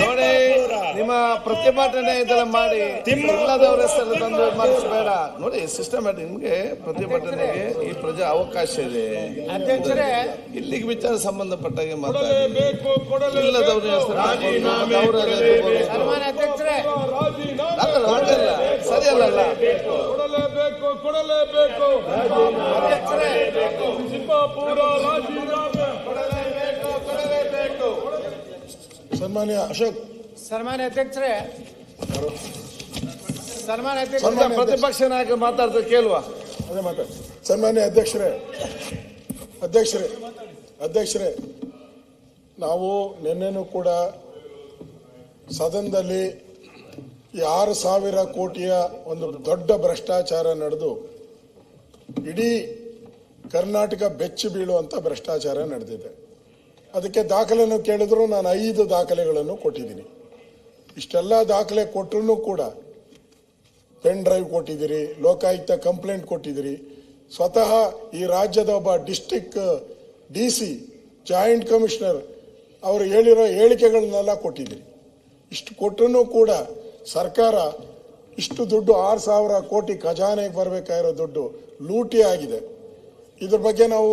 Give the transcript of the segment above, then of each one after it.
ನೋಡಿ ನಿಮ್ಮ ಪ್ರತಿಭಟನೆ ಇದೆಲ್ಲ ಮಾಡಿ ಇಲ್ಲದವರ ಹೆಸರು ತಂದು ಮಾಡಿಸಬೇಡ ನೋಡಿ ಸಿಸ್ಟಮ್ಯಾಟಿಕ್ ನಿಮ್ಗೆ ಪ್ರತಿಭಟನೆಗೆ ಈ ಪ್ರಜೆ ಅವಕಾಶ ಇದೆ. ಅಧ್ಯಕ್ಷರೇ ಇಲ್ಲಿಗೆ ವಿಚಾರ ಸಂಬಂಧಪಟ್ಟಾಗೆ ಮಾತಾಡಿ. ಇಲ್ಲದವ್ರ ಹೆಸರು ಸರಿ ಅಲ್ಲ ಕೊಡಲೇಬೇಕು ಕೊಡಲೇಬೇಕು ಅಧ್ಯಕ್ಷರೇ ತಿಮ್ಮಾಪುರ ರಾಜೀನಾಮೆ ಸನ್ಮಾನ್ಯ ಅಶೋಕ್. ಸನ್ಮಾನ್ಯ ಅಧ್ಯಕ್ಷರೇ. ಸನ್ಮಾನ್ಯ ಅಧ್ಯಕ್ಷ ಸನ್ಮಾನ್ಯ ಪ್ರತಿಪಕ್ಷ ನಾಯಕ ಮಾತಾಡ್ತಾರೆ ಕೇಳುವ. ಅದೇ ಮಾತಾಡಿ. ಸನ್ಮಾನ್ಯ ಅಧ್ಯಕ್ಷರೇ. ಅಧ್ಯಕ್ಷರೇ ಅಧ್ಯಕ್ಷರೇ ನಾವು ನಿನ್ನೆನೂ ಕೂಡ ಸದನದಲ್ಲಿ ಈ ಆರು ಸಾವಿರ ಕೋಟಿಯ ಒಂದು ದೊಡ್ಡ ಭ್ರಷ್ಟಾಚಾರ ನಡೆದು ಇಡೀ ಕರ್ನಾಟಕ ಬೆಚ್ಚಿ ಬೀಳುವಂತ ಭ್ರಷ್ಟಾಚಾರ ನಡೆದಿದೆ. ಅದಕ್ಕೆ ದಾಖಲೆಯನ್ನು ಕೇಳಿದ್ರು ನಾನು ಐದು ದಾಖಲೆಗಳನ್ನು ಕೊಟ್ಟಿದ್ದೀನಿ. ಇಷ್ಟೆಲ್ಲ ದಾಖಲೆ ಕೊಟ್ಟರು ಕೂಡ ಪೆನ್ ಡ್ರೈವ್ ಕೊಟ್ಟಿದ್ದೀರಿ, ಲೋಕಾಯುಕ್ತ ಕಂಪ್ಲೇಂಟ್ ಕೊಟ್ಟಿದ್ದೀರಿ. ಸ್ವತಃ ಈ ರಾಜ್ಯದ ಒಬ್ಬ district D C, joint commissioner ಅವರು ಹೇಳಿರೋ ಹೇಳಿಕೆಗಳನ್ನೆಲ್ಲ ಕೊಟ್ಟಿದ್ದೀರಿ. ಇಷ್ಟು ಕೊಟ್ಟರೂ ಕೂಡ ಸರ್ಕಾರ ಇಷ್ಟು ದುಡ್ಡು ಆರು ಸಾವಿರ ಕೋಟಿ ಖಜಾನೆಗೆ ಬರಬೇಕಾಗಿರೋ ದುಡ್ಡು ಲೂಟಿ ಆಗಿದೆ. ಇದ್ರ ಬಗ್ಗೆ ನಾವು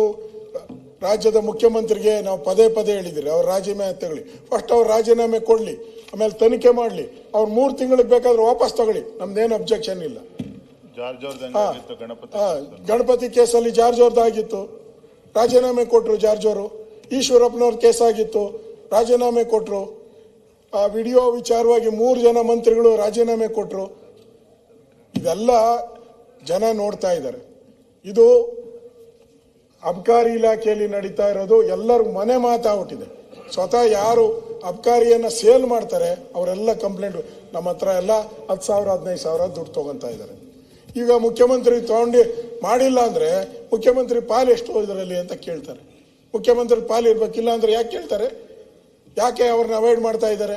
ರಾಜ್ಯದ ಮುಖ್ಯಮಂತ್ರಿಗೆ ನಾವು ಪದೇ ಪದೇ ಹೇಳಿದಿರಿ ಅವ್ರ ರಾಜೀನಾಮೆ ತಗೊಳ್ಳಿ ಫಸ್ಟ್ ಅವ್ರು ರಾಜೀನಾಮೆ ಕೊಡಲಿ ಆಮೇಲೆ ತನಿಖೆ ಮಾಡಲಿ. ಅವ್ರು ಮೂರು ತಿಂಗಳಿಗೆ ಬೇಕಾದ್ರೆ ವಾಪಸ್ ತಗೊಳ್ಳಿ. ನಮ್ದೇನು ಅಬ್ಜೆಕ್ಷನ್ ಇಲ್ಲ. ಗಣಪತಿ ಗಣಪತಿ ಕೇಸಲ್ಲಿ ಜಾರ್ಜ್ ಅವ್ರದ್ದು ಆಗಿತ್ತು. ರಾಜೀನಾಮೆ ಕೊಟ್ಟರು ಜಾರ್ಜ್ ಅವರು. ಈಶ್ವರಪ್ಪನವ್ರ ಕೇಸ್ ಆಗಿತ್ತು ರಾಜೀನಾಮೆ ಕೊಟ್ಟರು ಆ ವಿಡಿಯೋ ವಿಚಾರವಾಗಿ ಮೂರು ಜನ ಮಂತ್ರಿಗಳು ರಾಜೀನಾಮೆ ಕೊಟ್ಟರು ಇದೆಲ್ಲ ಜನ ನೋಡ್ತಾ ಇದ್ದಾರೆ. ಇದು ಅಬ್ಕಾರಿ ಇಲಾಖೆಯಲ್ಲಿ ನಡೀತಾ ಇರೋದು ಎಲ್ಲರೂ ಮನೆ ಮಾತಾಗ್ಬಿಟ್ಟಿದೆ ಸ್ವತಃ ಯಾರು ಅಬ್ಕಾರಿಯನ್ನ ಸೇಲ್ ಮಾಡ್ತಾರೆ, ಅವರೆಲ್ಲ ಕಂಪ್ಲೇಂಟ್. ನಮ್ಮ ಹತ್ರ ಎಲ್ಲ ಹತ್ತು ಸಾವಿರ, ಹದಿನೈದು ಸಾವಿರ ದುಡ್ಡು ತಗೊಂತ ಇದ್ದಾರೆ. ಈಗ ಮುಖ್ಯಮಂತ್ರಿ ತಗೊಂಡು ಮಾಡಿಲ್ಲ ಅಂದ್ರೆ ಮುಖ್ಯಮಂತ್ರಿ ಪಾಲ್ ಎಷ್ಟು ಇದರಲ್ಲಿ ಅಂತ ಕೇಳ್ತಾರೆ. ಮುಖ್ಯಮಂತ್ರಿ ಪಾಲು ಇರ್ಬೇಕಿಲ್ಲ ಅಂದ್ರೆ ಯಾಕೆ ಕೇಳ್ತಾರೆ? ಯಾಕೆ ಅವ್ರನ್ನ ಅವಾಯ್ಡ್ ಮಾಡ್ತಾ ಇದ್ದಾರೆ?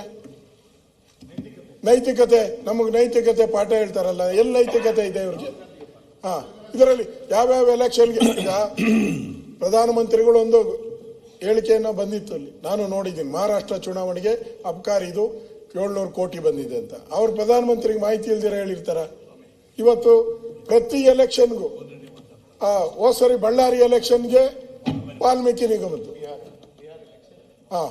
ನೈತಿಕತೆ, ನಮಗೆ ನೈತಿಕತೆ ಪಾಠ ಹೇಳ್ತಾರಲ್ಲ, ಎಲ್ಲಿ ನೈತಿಕತೆ ಇದೆ ಇವ್ರಿಗೆ? ಹಾ. ಇದರಲ್ಲಿ ಯಾವ್ಯಾವ ಎಲೆಕ್ಷನ್ಗೆ ಈಗ ಪ್ರಧಾನಮಂತ್ರಿಗಳು ಒಂದು ಹೇಳಿಕೆಯನ್ನ ಬಂದಿತ್ತು ಅಲ್ಲಿ. ನಾನು ನೋಡಿದ್ದೀನಿ. ಮಹಾರಾಷ್ಟ್ರ ಚುನಾವಣೆಗೆ ಅಬ್ಕಾರಿದು ಏಳ್ನೂರು ಕೋಟಿ ಬಂದಿದೆ ಅಂತ. ಅವ್ರು ಪ್ರಧಾನಮಂತ್ರಿಗೆ ಮಾಹಿತಿ ಇಲ್ದಿರ ಹೇಳಿರ್ತಾರ. ಇವತ್ತು ಪ್ರತಿ ಎಲೆಕ್ಷನ್ಗೂ ಓ ಸರಿ ಬಳ್ಳಾರಿ ಎಲೆಕ್ಷನ್ಗೆ ವಾಲ್ಮೀಕಿ ನಿಗಮದ್ದು ಹಾ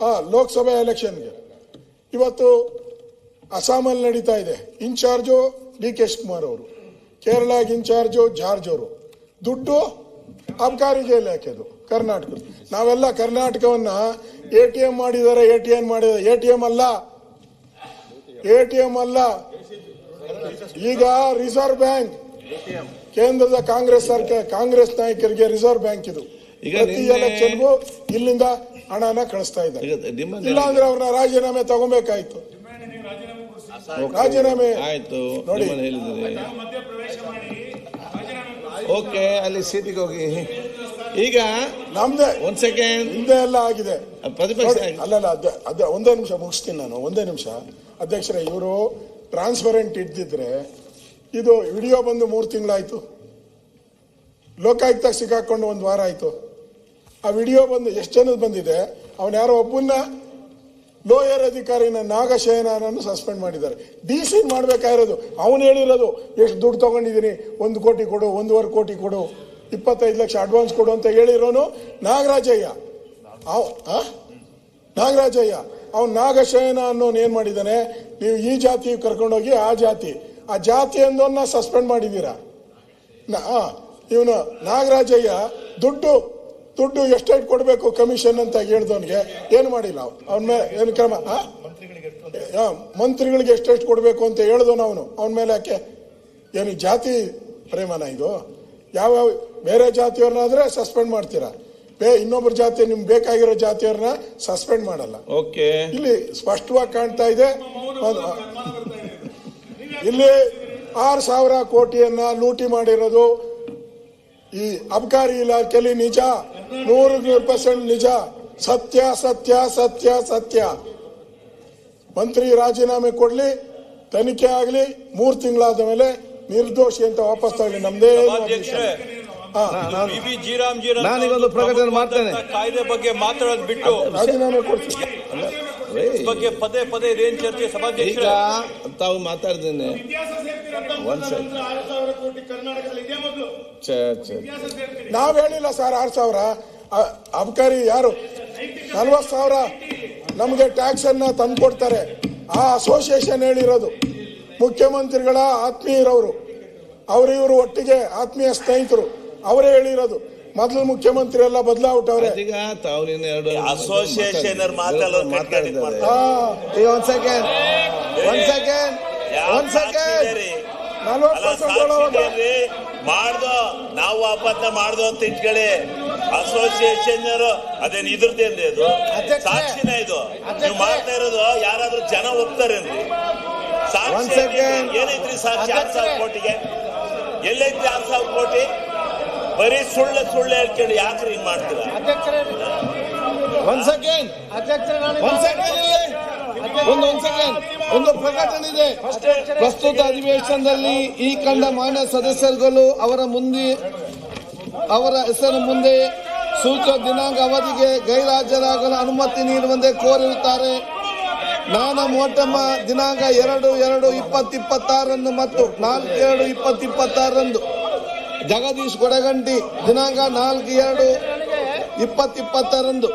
ಹಾ ಲೋಕಸಭೆ ಎಲೆಕ್ಷನ್ಗೆ ಇವತ್ತು ಅಸ್ಸಾಮಲ್ಲಿ ನಡೀತಾ ಇದೆ. ಇನ್ಚಾರ್ಜು ಡಿ ಕೆ ಶಿವಕುಮಾರ್ ಅವರು. ಕೇರಳಗೆ ಇನ್ಚಾರ್ಜು ಜಾರ್ಜ್ ಅವರು. ದುಡ್ಡು ಅಬ್ಕಾರಿಗೆ ಇಲಾಖೆದು ಕರ್ನಾಟಕ ನಾವೆಲ್ಲ ಕರ್ನಾಟಕವನ್ನ ಎ ಟಿ ಎಂ ಮಾಡಿದಾರೆ ಎ ಟಿ ಎಂ ಮಾಡಿದಾರೆ. ಎ ಟಿ ಎಂ ಅಲ್ಲ. ಎ ಟಿ ಎಂ ಅಲ್ಲ. ಈಗ ರಿಸರ್ವ್ ಬ್ಯಾಂಕ್. ಕೇಂದ್ರದ ಕಾಂಗ್ರೆಸ್ ಸರ್ಕಾರ ಕಾಂಗ್ರೆಸ್ ನಾಯಕರಿಗೆ ರಿಸರ್ವ್ ಬ್ಯಾಂಕ್ ಇದು. ಪ್ರತಿ ಎಲೆಕ್ಷನ್ಗೂ ಇಲ್ಲಿಂದ ಹಣನ ಕಳಿಸ್ತಾ ಇದ್ದಾರೆ. ಇಲ್ಲಾಂದ್ರೆ ಅವ್ರನ್ನ ರಾಜೀನಾಮೆ ತಗೋಬೇಕಾಯ್ತು. ರಾಜೀನಾಮೆ. ಆಯ್ತು ಹೇಳಿದ್ದೀರಿ ಓಕೆ ಅಲ್ಲಿ ಸೀಟಿಗೆ ಹೋಗಿ. ಈಗ ನಮ್ದೇ. ಒಂದ್ ಸೆಕೆಂಡ್. ಹಿಂದೆ ಎಲ್ಲ ಆಗಿದೆ. ಪ್ರತಿಪಕ್ಷ ನೋಡಿ, ಅಲ್ಲಲ್ಲ ಅದ ಅದ ಒಂದೇ ನಿಮಿಷ ಮುಗಿಸ್ತೀನಿ ನಾನು ಒಂದೇ ನಿಮಿಷ. ಅಧ್ಯಕ್ಷರೇ ಇವರು ಟ್ರಾನ್ಸ್ಪರೆಂಟ್ ಇದ್ದಿದ್ರೆ ಇದು ವಿಡಿಯೋ ಬಂದು ಮೂರು ತಿಂಗಳಾಯ್ತು. ಲೋಕಾಯುಕ್ತ ಸಿಕ್ಕಾಕೊಂಡು ಒಂದು ವಾರ ಆಯ್ತು. ಆ ವಿಡಿಯೋ ಬಂದು ಎಷ್ಟು ಜನದ ಬಂದಿದೆ? ಅವನ ಯಾರೋ ಒಬ್ಬನ್ನ ಲೋಯರ್ ಅಧಿಕಾರಿನ ನಾಗಶಯನನ್ನು ಸಸ್ಪೆಂಡ್ ಮಾಡಿದ್ದಾರೆ. ಡಿ ಸಿ ಮಾಡಬೇಕಾಗಿರೋದು, ಅವನು ಹೇಳಿರೋದು, ಎಷ್ಟು ದುಡ್ಡು ತಗೊಂಡಿದ್ದೀನಿ, ಒಂದು ಕೋಟಿ ಕೊಡು, ಒಂದೂವರೆ ಕೋಟಿ ಕೊಡು, ಇಪ್ಪತ್ತೈದು ಲಕ್ಷ ಅಡ್ವಾನ್ಸ್ ಕೊಡು ಅಂತ ಹೇಳಿರೋನು ನಾಗರಾಜಯ್ಯ. ಅವ? ನಾಗರಾಜಯ್ಯ, ಅವನು ನಾಗಶಯನ ಅನ್ನೋನು ಏನು ಮಾಡಿದ್ದಾನೆ? ನೀವು ಈ ಜಾತಿ ಕರ್ಕೊಂಡೋಗಿ ಆ ಜಾತಿ ಆ ಜಾತಿ ಅಂದೋನ್ನ ಸಸ್ಪೆಂಡ್ ಮಾಡಿದ್ದೀರಾ? ಇವನು ನಾಗರಾಜಯ್ಯ ದುಡ್ಡು ದುಡ್ಡು ಎಷ್ಟೆಷ್ಟು ಕೊಡಬೇಕು ಕಮಿಷನ್ ಅಂತ ಹೇಳಿದವನಿಗೆ ಏನು ಮಾಡಿಲ್ಲ ಅವನ? ಮೇಲೆ ಏನು ಕ್ರಮ? ಮಂತ್ರಿಗಳಿಗೆ ಎಷ್ಟೆಷ್ಟು ಕೊಡಬೇಕು ಅಂತ ಹೇಳಿದವನು ಅವನು. ಅವನ ಮೇಲೆ ಯಾಕೆ? ಏನು ಜಾತಿ ಪ್ರೇಮನ ಇದು? ಯಾವ ಬೇರೆ ಜಾತಿಯವ್ರನ್ನಾದ್ರೆ ಸಸ್ಪೆಂಡ್ ಮಾಡ್ತೀರಾ? ಬೇ ಇನ್ನೊಬ್ಬರ ಜಾತಿ ನಿಮ್ಗೆ ಬೇಕಾಗಿರೋ ಜಾತಿಯವ್ರನ್ನ ಸಸ್ಪೆಂಡ್ ಮಾಡಲ್ಲ. ಓಕೆ. ಇಲ್ಲಿ ಸ್ಪಷ್ಟವಾಗಿ ಕಾಣ್ತಾ ಇದೆ. ಇಲ್ಲಿ ಆರು ಸಾವಿರ ಕೋಟಿಯನ್ನ ಲೂಟಿ ಮಾಡಿರೋದು ಈ ಅಬಕಾರಿ ಇಲಾಖೆಯಲ್ಲಿ ನಿಜ. ನೂರು ನೂರು ಪರ್ಸೆಂಟ್ ನಿಜ. ಸತ್ಯ ಸತ್ಯ ಸತ್ಯ ಸತ್ಯ. ಮಂತ್ರಿ ರಾಜೀನಾಮೆ ಕೊಡಲಿ ತನಿಖೆ ಆಗಲಿ ಮೂರು ತಿಂಗಳಾದ ಮೇಲೆ ನಿರ್ದೋಷಿ ಅಂತ ವಾಪಸ್ ತಗೊಳ್ಳಿ ನಮ್ದೇ ಜೀರಾಮ್ ಜೀರಾಮ್ ನಾನೀಗೊಂದು ಪ್ರಕಟಣೆ ಮಾಡ್ತೇನೆ. ಕಾಯ್ದೆ ಬಗ್ಗೆ ಮಾತಾಡೋದು ಬಿಟ್ಟು ರಾಜೀನಾಮೆ ಕೊಡ್ತೀನಿ. ಬಗ್ಗೆ ಪದೇ ಪದೇ ಇದೇನ್ ಚರ್ಚೆ ಈಗ ಸಭಾಧ್ಯಕ್ಷರ ತಾವು ಮಾತಾಡ್ತೇನೆ ಒಂದ್ ಸೆಕೆಂಡ್ ಛೇ, ಛೇ. ನಾವ್ ಹೇಳಿಲ್ಲ ಸರ್ ಆರ್ ಸಾವಿರ. ಅಬಕಾರಿ ಯಾರು? ನಲ್ವತ್ ಸಾವಿರ ನಮಗೆ ಟ್ಯಾಕ್ಸ್ ಅನ್ನ ತಂದು ಕೊಡ್ತಾರೆ ಆ ಅಸೋಸಿಯೇಷನ್ ಹೇಳಿರೋದು. ಮುಖ್ಯಮಂತ್ರಿಗಳ ಆತ್ಮೀಯರವರು. ಅವರಿವರು ಇವರು ಒಟ್ಟಿಗೆ ಆತ್ಮೀಯ ಸ್ನೇಹಿತರು. ಅವರೇ ಹೇಳಿರೋದು. ಮೊದಲು ಮುಖ್ಯಮಂತ್ರಿ ಎಲ್ಲ ಬದಲಾವಟವ್ರೆ ತಾವು ಎರಡು ಅಸೋಸಿಯೇಷನ್ ಮಾಡ್ದು ಮಾತಾಡೋದು ಮಾತಾಡಿದ್ದಾರೆ ಹಾ ಈಗ ಒಂದ್ ಸೆಕೆಂಡ್ ಒಂದ್ ಸೆಕೆಂಡ್ ಒಂದ್ ಸೆಕೆಂಡ್ ನಲ್ವತ್ ಅಲ್ಲ ಪರ್ಸೆಂಟ್ ಒಳಗೆ ಮಾಡ್ದೋ ನಾವು ಆಪತ್ತೆ ಮಾಡ್ದೋ ಅಂತ ಇಟ್ಕೊಳ್ಳಿ. ಅಸೋಸಿಯೇಷನ್ ಅದೇನು ಇದ್ರದ್ದೇನ್ರಿ ಅದು? ಅಧ್ಯಕ್ಷರೇ. ಸಾಕ್ಷಿನ ಇದು. ನೀವು. ಮಾಡ್ತಾ ಇರೋದು ಯಾರಾದ್ರೂ ಜನ ಒಪ್ತಾರೇನ್ರಿ ಸಾಕ್ಷಿ. ಏನೈತ್ರಿ ಸಾಕ್ಷಿ ಆರ್ ಸಾವಿರ. ಕೋಟಿಗೆ? ಎಲ್ಲೈತ್ರಿ ಆರ್ ಸಾವಿರ ಕೋಟಿ? ಬರೀ ಸುಳ್ಳು ಸುಳ್ಳು ಹೇಳ್ಕೊಂಡು ಯಾಕ್ರಿ ಹಿಂಗ್ ಮಾಡ್ತೀರಾ? ಒಂದ್ ಪ್ರಕಟಣೆ ಪ್ರಸ್ತುತ ಅಧಿವೇಶನದಲ್ಲಿ ಈ ಕಂಡ ಮಾನ್ಯ ಸದಸ್ಯರುಗಳು ಅವರ ಮುಂದೆ, ಅವರ ಹೆಸರು ಮುಂದೆ ಸೂಚ ದಿನಾಂಕ ಅವಧಿಗೆ ಗೈರಾಜರಾಗಲು ಅನುಮತಿ ನೀಡುವಂತೆ ಕೋರಿರುತ್ತಾರೆ. ನಾನು ಮೋಟಮ್ಮ ದಿನಾಂಕ ಎರಡು ಎರಡು ಇಪ್ಪತ್ತಿಪ್ಪತ್ತಾರರಂದು ಮತ್ತು ನಾಲ್ಕು, ಎರಡು ಇಪ್ಪತ್ತಿಪ್ಪತ್ತಾರರಂದು ಜಗದೀಶ್ ಕೊಡಗಂಟಿ ದಿನಾಂಕ ನಾಲ್ಕು ಎರಡು ಇಪ್ಪತ್ತಿಪ್ಪತ್ತಾರರಂದು